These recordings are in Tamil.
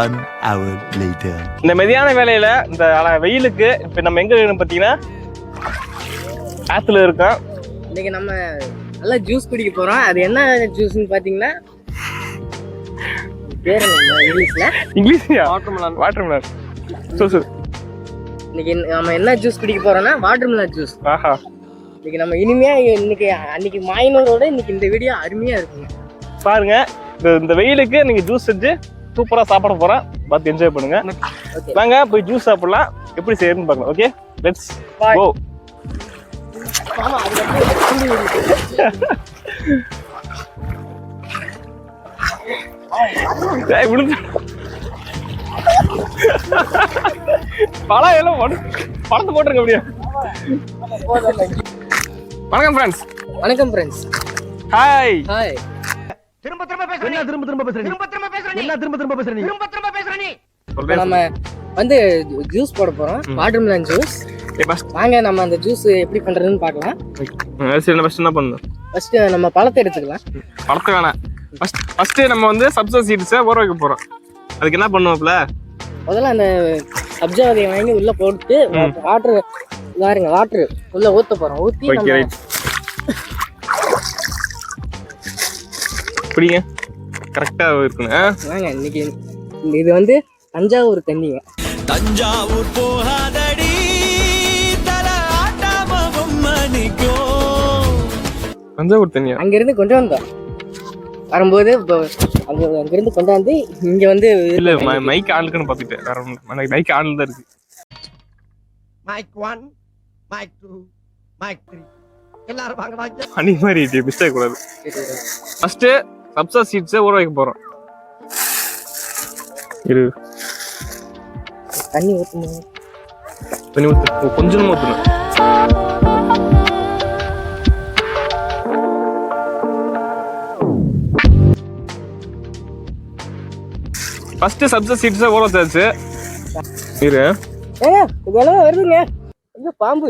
One hour later. இந்த மெதியான வேலையில இந்த வெயிலுக்கு இப்ப நம்ம எங்க இருக்கோம் பாத்தீங்கன்னா ஆத்துல இருக்கோம். இன்னைக்கு நம்ம நல்லா ஜூஸ் குடிக்க போறோம். அது என்ன ஜூஸ்னு பாத்தீங்கன்னா பேர் இங்கிலீஷ்ல? இங்கிலீஷ்யா watermelon watermelon so so இன்னைக்கு நம்ம என்ன ஜூஸ் குடிக்க போறோம்னா வாட்டர்மெலன் ஜூஸ் ஆஹா. இன்னைக்கு நம்ம இனிமையா இன்னைக்கு அன்னைக்கு மாயினரோட இன்னைக்கு இந்த வீடியோ அருமையா இருக்குங்க. பாருங்க இந்த இந்த வெயிலுக்கு நீங்க ஜூஸ் செஞ்சு சூப்பரா சாப்பிட போறோம் பார்த்து என்ஜாய் பண்ணுங்க. வாங்க போய் ஜூஸ் சாப்பிடலாம். எப்படி செய்யணும்னு பார்க்கலாம். ஓகே லெட்ஸ் விழுந்து. பழம் எல்லாம் பழத்தை போட்டுருங்க அப்படியே. வணக்கம் ஃப்ரெண்ட்ஸ் வணக்கம் ஃப்ரெண்ட்ஸ் ஹாய் ஹாய் என்ன திரும்ப திரும்ப பேசுற நீ? என்ன திரும்ப திரும்ப பேசுற நீ? நம்ம வந்து ஜூஸ் போட போறோம். வாட்டர்மெலன் ஜூஸ் வாங்க நம்ம அந்த ஜூஸ் எப்படி பண்றதுன்னு பார்க்கலாம். சரி ஃபர்ஸ்ட் என்ன பண்ணணும்? ஃபர்ஸ்ட் நம்ம பழத்தை எடுத்துக்கலாம். பழத்தை வேணாம். ஃபர்ஸ்ட் ஃபர்ஸ்ட் நம்ம வந்து சப்சா சீட்ஸை ஊற வைக்க போறோம். அதுக்கு என்ன பண்ணுவோம்ல? முதல்ல அந்த சப்ஜா விதையை வாங்கி உள்ள போட்டு வாட்டர் பாருங்க வாட்டர் உள்ள ஊத்த போறோம். ஊத்தி நம்ம ரைட் பிடிங்க கரெக்டா இருக்கணும்? வாங்க இன்னைக்கு இது வந்து தஞ்சாவூர் தண்ணிங்க. தஞ்சாவூர் போகாதடி தல ஆட்டாமவும் மணிக்கும் தஞ்சாவூர் தண்ணியா? அங்க இருந்து கொண்டு வந்தோம். வரும்போது இப்போ அங்க அங்க இருந்து கொண்டாந்து இங்க வந்து இல்ல ம- மைக் ஆளுக்குன்னு பாத்துட்டேன் வேற ஒண்ணு மைக் ஆன்ல தான் இருக்கு. Mike one mike two mike three எல்லாரும் வாங்கடா இங்க. அன்னி மாதிரி மிஸ்டேக் கூடாது ஃபர்ஸ்ட் சப்சா சீட்ஸை ஊற வைக்க போறோம். இரு. தண்ணி ஊத்தணும் தண்ணி ஊத்து. கொஞ்சமா ஊத்தணும் ஃபர்ஸ்ட் சப்சா சீட்ஸை ஊற வச்சாச்சு. இரு. ஏங்க இதெல்லாம் வருதுங்க. பாம்பு.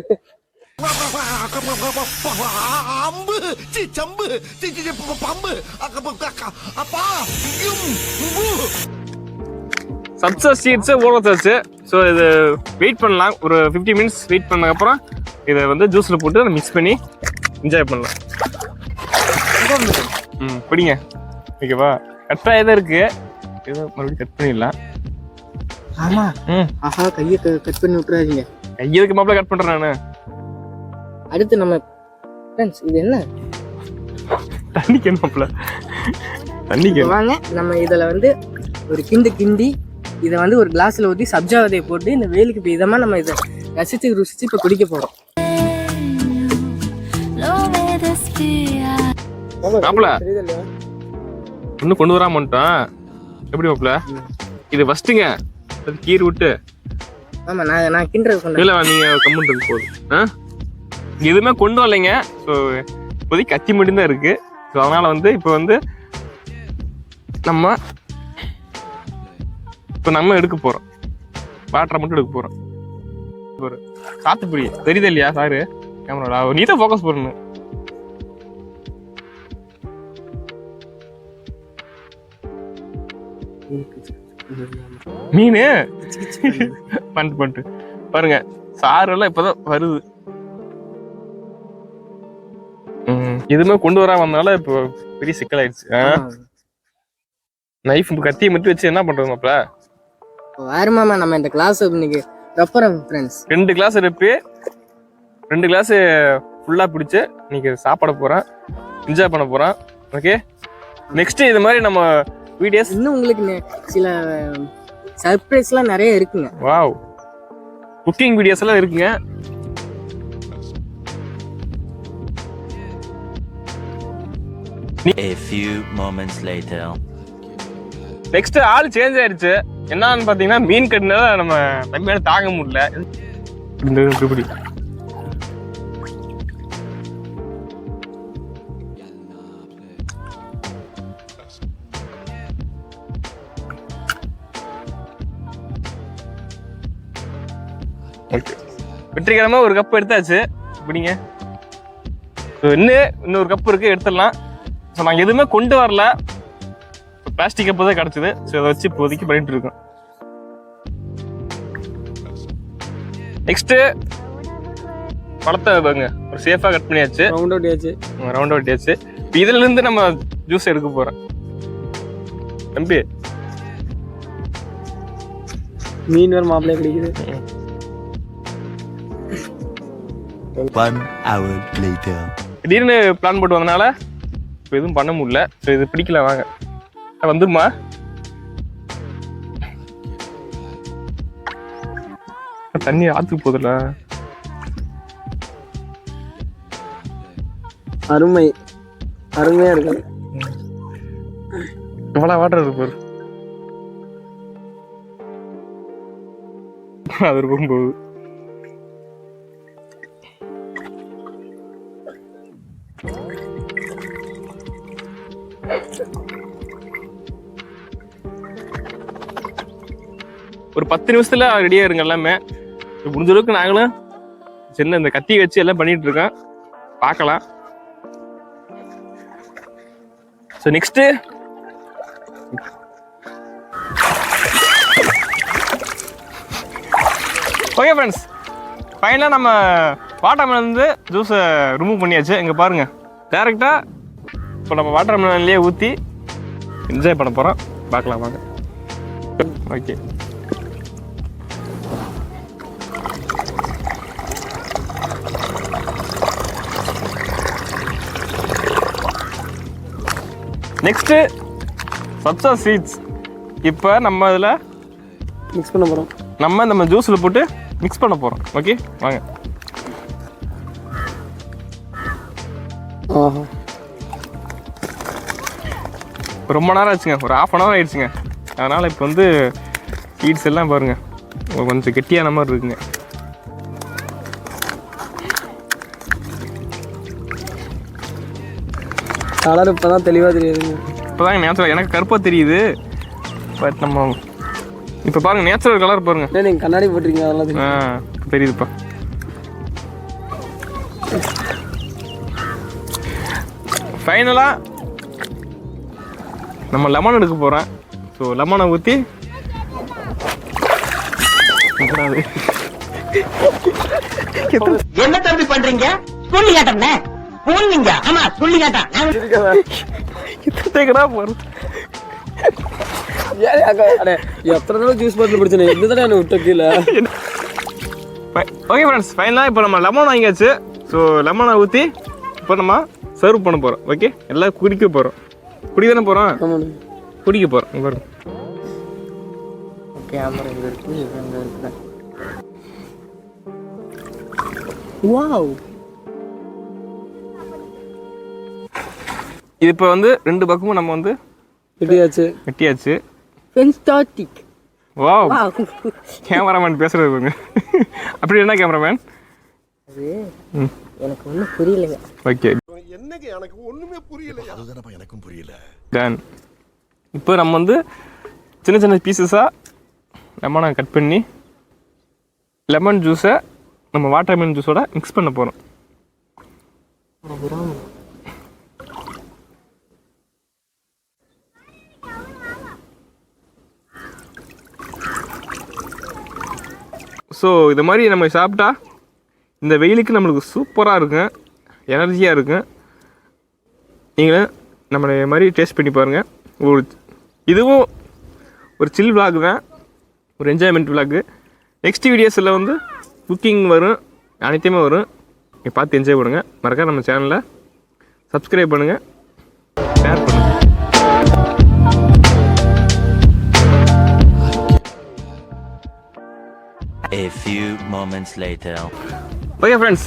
அம்பு சி சம்பு சி சி பம்பு. அப்பா. சப்சா சீட்ஸை ஊற வச்சாச்சு ஸோ இது வெயிட் பண்ணலாம். ஒரு ஃபிஃப்டி மினிட்ஸ் வெயிட் பண்ணதுக்கப்புறம் இதை வந்து ஜூஸில் போட்டு மிக்ஸ் பண்ணி என்ஜாய் பண்ணலாம். ம் பிடிங்க ஓகேவா கட்டாக தான் இருக்கு. இது மறுபடியும் கட் பண்ணிடலாம். ஆமா. ம். ஆஹா கையை கட் பண்ணி விட்டுறாதீங்க. கையதுக்கு மாப்பிள்ள கட் பண்ணுறேன் நான்? அடுத்து நம்ம ஃப்ரெண்ட்ஸ் இது என்ன? தண்ணிக்கு என்ன தண்ணிக்கு வாங்க நம்ம இதுல வந்து ஒரு கிண்டு கிண்டி இதை வந்து ஒரு கிளாஸ்ல ஊத்தி சப்ஜா விதையை போட்டு இந்த வெயிலுக்கு இதமா நம்ம இதை ரசிச்சு ருசிச்சு இப்போ குடிக்க. மாப்பிள்ள இன்னும் கொண்டு வராம வந்துட்டான். எப்படி மாப்பிள்ள இது ஃபஸ்ட்டுங்க அது கீர் விட்டு. ஆமா நான் நான் கிண்டுறது இல்லை நீங்க கம்முன்னு இருக்கு போதும் ஆ? எதுவுமே கொண்டு வரலைங்க. ஸோ இப்போதைக்கு கத்தி மட்டும்தான் இருக்கு. ஸோ அதனால வந்து இப்போ வந்து நம்ம இப்போ நம்ம எடுக்க போறோம். வாட்டரை மட்டும் எடுக்க போறோம். ஒரு சாத்துக்குடி தெரியுது இல்லையா சாரு? கேமரா நீ தான் ஃபோக்கஸ் பண்ணணும் மீன்? பண்ணிட்டு பண்ணிட்டு. பாருங்க சாறு எல்லாம் இப்பதான் வருது. ம், எதுவுமே கொண்டு வராம வந்தனால இப்போ பெரிய சிக்கலாயிடுச்சு. நைஃப் கத்தியை மட்டும் வச்சு என்ன பண்றது மாப்ள? வேறு மாமா நம்ம இந்த கிளாஸ் இன்னைக்கு ரப்பரம் ஃப்ரெண்ட்ஸ் ரெண்டு கிளாஸ் இருப்பி ரெண்டு கிளாஸ் ஃபுல்லா பிடிச்சு இன்னைக்கு சாப்பிட போறேன் என்ஜாய் பண்ண போறேன். ஓகே நெக்ஸ்ட் இது மாதிரி நம்ம வீடியோஸ் இன்னும் உங்களுக்கு சில சர்ப்ரைஸ்லாம் நிறைய இருக்குங்க. வாவ் குக்கிங் வீடியோஸ் எல்லாம் இருக்குங்க. A few moments later. Next ஆள் சேஞ்ச் ஆயிருச்சு என்னன்னு பாத்தீங்கன்னா மீன் கட்டினால நம்ம தம்பியால தாங்க முடியல. இந்த இப்படி. ஓகே வெற்றிகரமா ஒரு கப் எடுத்தாச்சு. இப்படிங்க இன்னும் இன்னொரு கப் இருக்கு எடுத்துடலாம். ஸோ நாங்கள் எதுவுமே கொண்டு வரல. பிளாஸ்டிக் கப்பு தான் கிடச்சிது. ஸோ அதை வச்சு இப்போதைக்கு பண்ணிட்டு இருக்கோம். நெக்ஸ்ட்டு பழத்தை பாருங்க. ஒரு சேஃபாக கட் பண்ணியாச்சு. ரவுண்ட் அவுட் ஆச்சு ரவுண்ட் அவுட்டியாச்சு இப்போ இதுல இருந்து நம்ம ஜூஸ் எடுக்க போறோம். தம்பி. மீன் வேறு மாப்பிள்ளைய கிடைக்குது. One hour later. திடீர்னு பிளான் போட்டு வந்தனால? இப்போ எதுவும் பண்ண முடியல. ஸோ இது பிடிக்கல வாங்க. வந்துருமா தண்ணி ஆத்துக்கு போதில்ல அருமை. அருமையா இருக்கு. இவ்வளோ வாட்டர் இருக்கு பாரு. அது இருக்கும் போகுது. ஒரு பத்து நிமிஷத்துல ரெடியா இருங்க எல்லாமே. முடிஞ்ச அளவுக்கு நாங்களும் சின்ன இந்த கத்தி வச்சு எல்லாம் பண்ணிட்டு இருக்கோம். பார்க்கலாம். ஸோ நெக்ஸ்ட்டு ஓகே ஃப்ரெண்ட்ஸ் ஃபைனலாக நம்ம வாட்டர் வந்து ஜூஸை ரிமூவ் பண்ணியாச்சு. இங்கே பாருங்கள் டேரெக்டாக இப்போ நம்ம வாட்டர்மெலன்லேயே ஊற்றி என்ஜாய் பண்ண போகிறோம் பார்க்கலாம் வாங்க. ஓகே நெக்ஸ்ட்டு சப்சா சீட்ஸ் இப்போ நம்ம இதில் மிக்ஸ் பண்ண போறோம். நம்ம நம்ம ஜூஸில் போட்டு மிக்ஸ் பண்ண போகிறோம் ஓகே வாங்க. ரொம்ப நேரம் ஆச்சுங்க ஒரு ஆஃப் அன் ஹவர் ஆயிடுச்சுங்க. அதனால் இப்போ வந்து சீட்ஸ் எல்லாம் பாருங்க. கொஞ்சம் கெட்டியான மாதிரி இருக்குங்க. கலர் இப்பதான் தெளிவா தெரியுதுங்க. இப்போ தாங்க நேச்சுரல் எனக்கு கருப்பாக தெரியுது. பட் நம்ம இப்போ பாருங்க நேச்சுரல் கலர் பாருங்க. ஏன் நீங்க கண்ணாடி போட்டிருக்கீங்க அதெல்லாம் தெரியும் ஆ தெரியுதுப்பா. ஃபைனலாக நம்ம லெமன் எடுக்க போகிறேன் ஸோ லெமனை ஊற்றி என்ன தம்பி பண்றீங்க? சொல்லி காட்டண்ணே போனீங்க ஆமா சொல்லி காட்டான் அடே, எத்தனை தடவை ஜூஸ் பாட்டில் பிடிச்சேன்? இந்த தடவை விட்ட கீழே. ஓகே ஃப்ரெண்ட்ஸ் ஃபைனலாக இப்போ நம்ம லெமன் வாங்கியாச்சு. ஸோ லெமனை ஊற்றி இப்போ நம்ம சர்வ் பண்ண போகிறோம் ஓகே எல்லாம் குடிக்க போகிறோம் தானே போகிறோம் குடிக்க போகிறோம் பாருங்க. கேமரா இங்க வாவ் இது இப்போ வந்து ரெண்டு பக்கமும் நம்ம வந்து கிட்டியாச்சு வெட்டியாச்சு. ஃபென்ஸ்டாட்டிக் வாவ் வாவ் கேமராமேன் பேசுறது பாருங்க. அப்படி என்ன கேமராமேன் அது எனக்கு ஒன்றும் புரியலைங்க. ஓகே என்னங்க எனக்கு ஒண்ணுமே புரியல அதுதானப்பா எனக்கும் புரியல. டன் இப்போ நம்ம வந்து சின்ன சின்ன பீசஸாக லெமனை கட் பண்ணி லெமன் ஜூஸை நம்ம வாட்டர் மெலன் ஜூஸோட மிக்ஸ் பண்ண போகிறோம் ஸோ இது மாதிரி நம்ம சாப்பிட்டா இந்த வெயிலுக்கு நம்மளுக்கு சூப்பராக இருக்கும். எனர்ஜியாக இருக்கும். நீங்களும் நம்மளை மாதிரி டேஸ்ட் பண்ணி பாருங்கள் ஒரு இதுவும் ஒரு சில் vlog தான். ஒரு என்ஜாய்மெண்ட் விளாகு நெக்ஸ்ட் வீடியோஸில் வந்து குக்கிங் வரும். அனைத்தையுமே வரும். நீங்கள் பார்த்து என்ஜாய் பண்ணுங்கள் மறக்காம நம்ம சேனலில் சப்ஸ்கிரைப் பண்ணுங்கள் ஷேர் பண்ணுங்கள் A few moments later. Okay friends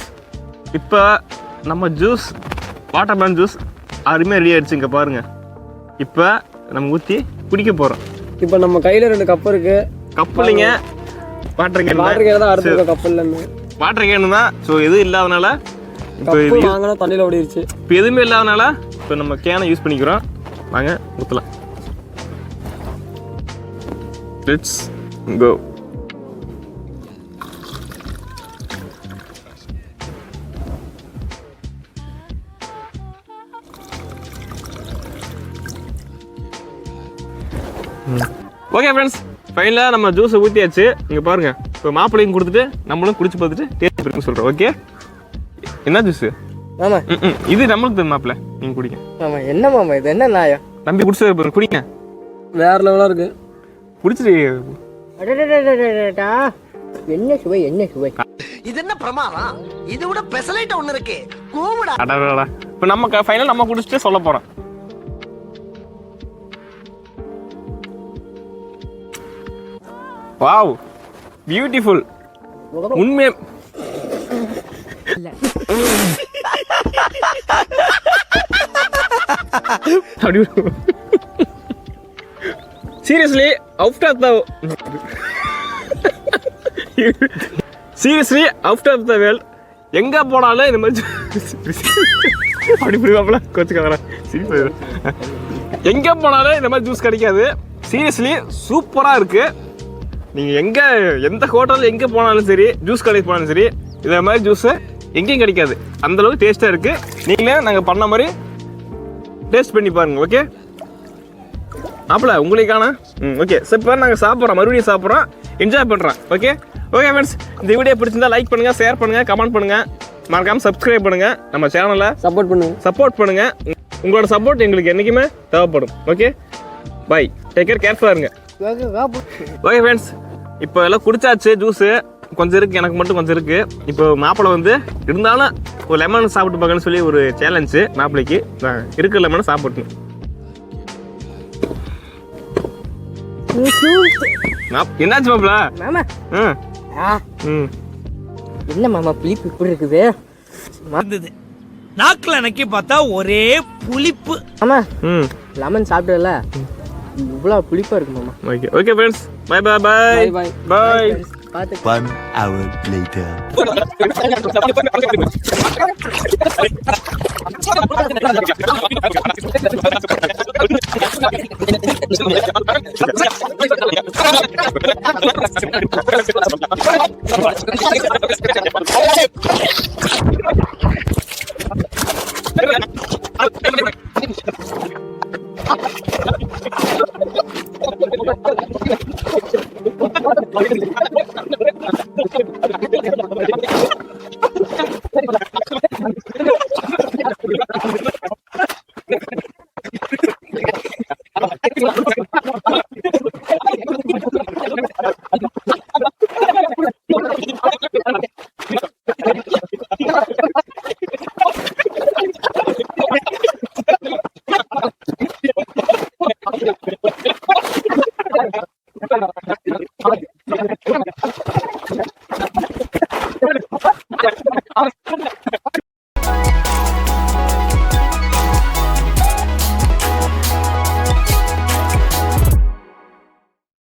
இப்போ நம்ம ஜூஸ் வாட்டர் மெலன் ஜூஸ் அருமையாக ரெடி ஆயிடுச்சு இங்கே பாருங்கள் இப்போ நம்ம ஊற்றி குடிக்க போகிறோம் இப்போ நம்ம கையில ரெண்டு கப் இருக்கு. கப் இல்லைங்க. வாட்டர் கேன் வாட்டர் கேன் தான் அடுத்த கப்பல்ல இருந்து வாட்டர் கேன் தான். ஸோ எதுவும் இல்லாதனால இப்போ இது வாங்கினா தண்ணியில ஓடிடுச்சு இப்போ எதுவுமே இல்லாதனால இப்போ நம்ம கேனை யூஸ் பண்ணிக்கிறோம். வாங்க ஊற்றலாம் லெட்ஸ் கோ ஓகே ஃப்ரெண்ட்ஸ் ஃபைனலாக நம்ம ஜூஸை ஊற்றியாச்சு இங்கே பாருங்க. இப்போ மாப்பிள்ளையும் கொடுத்துட்டு நம்மளும் குடிச்சு பார்த்துட்டு டேஸ்ட் இருக்குன்னு சொல்கிறோம் ஓகே என்ன ஜூஸு மாமா ம் இது நம்மளுக்கு தரும் மாப்பிள்ள. நீங்கள் குடிங்க. மாமா என்ன மாமா இது? என்ன நாயா தம்பி குடிச்சு பாருங்க குடிங்க. வேற லெவலாக இருக்கு. குடிச்சிட்டு. என்ன சுவை என்ன சுவை? இது என்ன பிரமாதம்? இது விட பெசலைட் ஒண்ணு இருக்கு. கூவுடா அடடா இப்போ நம்ம ஃபைனல் நம்ம குடிச்சிட்டு சொல்ல போகிறோம் வாவ் பியூட்டிஃபுல் உண்மை. அப்படி seriously out of the seriously out of the world எங்க போனாலும் இந்த மாதிரி அப்படி புரியுவாப்ல கோச்சுக்காரன் சிரிப்பு எங்க போனாலும் இந்த மாதிரி ஜூஸ் கிடைக்காது. சீரியஸ்லி சூப்பரா இருக்கு. நீங்க எங்க எந்த ஹோட்டல் எங்க போனாலும் சரி ஜூஸ் கடைக்கு போனாலும் சரி இந்த மாதிரி ஜூஸ் எங்கேயும் கிடைக்காது. அந்த அளவுக்கு டேஸ்டா இருக்கு. நீங்களே நாங்க பண்ண மாதிரி டேஸ்ட் பண்ணி பாருங்க ஓகே மாப்பிள உங்களுக்கான ம் ஓகே சார் இப்போ நாங்கள் சாப்பிட்றோம் மறுபடியும் சாப்பிட்றோம். என்ஜாய் பண்ணுறோம் ஓகே ஓகே ஃப்ரெண்ட்ஸ் இந்த வீடியோ பிடிச்சிருந்தா லைக் பண்ணுங்க ஷேர் பண்ணுங்க கமெண்ட் பண்ணுங்க. மறக்காம சப்ஸ்கிரைப் பண்ணுங்க. நம்ம சேனலை சப்போர்ட் பண்ணுங்க. சப்போர்ட் பண்ணுங்க. உங்களோட சப்போர்ட் எங்களுக்கு என்றைக்குமே தேவைப்படும் ஓகே பை டேக் கேர் கேர்ஃபுல்லாக இருங்க. ஓகே ஃப்ரெண்ட்ஸ் இப்போ எல்லாம் குடிச்சாச்சு ஜூஸு கொஞ்சம் இருக்குது எனக்கு மட்டும் கொஞ்சம் இருக்குது இப்போ மாப்பிள்ளை வந்து இருந்தாலும் ஒரு லெமன் சாப்பிட்டு பார்க்கணும்னு சொல்லி ஒரு சேலஞ்சு மாப்பிள்ளைக்கு. நான் இருக்கிற லெமனை சாப்பிடணும். என்னாச்சு மாப்பிள்ள? மாமா. ம். என்ன மாமா புளிப்பு இப்படி இருக்குது? இருந்தது. நாக்குல நக்கி பார்த்தா ஒரே புளிப்பு. மாமா ம். லெமன் சாப்பிட்டல இவ்வளோ புளிப்பா இருக்கு மாமா. Okay okay friends Bye bye bye. Bye bye. Bye. One hour later. 我爷你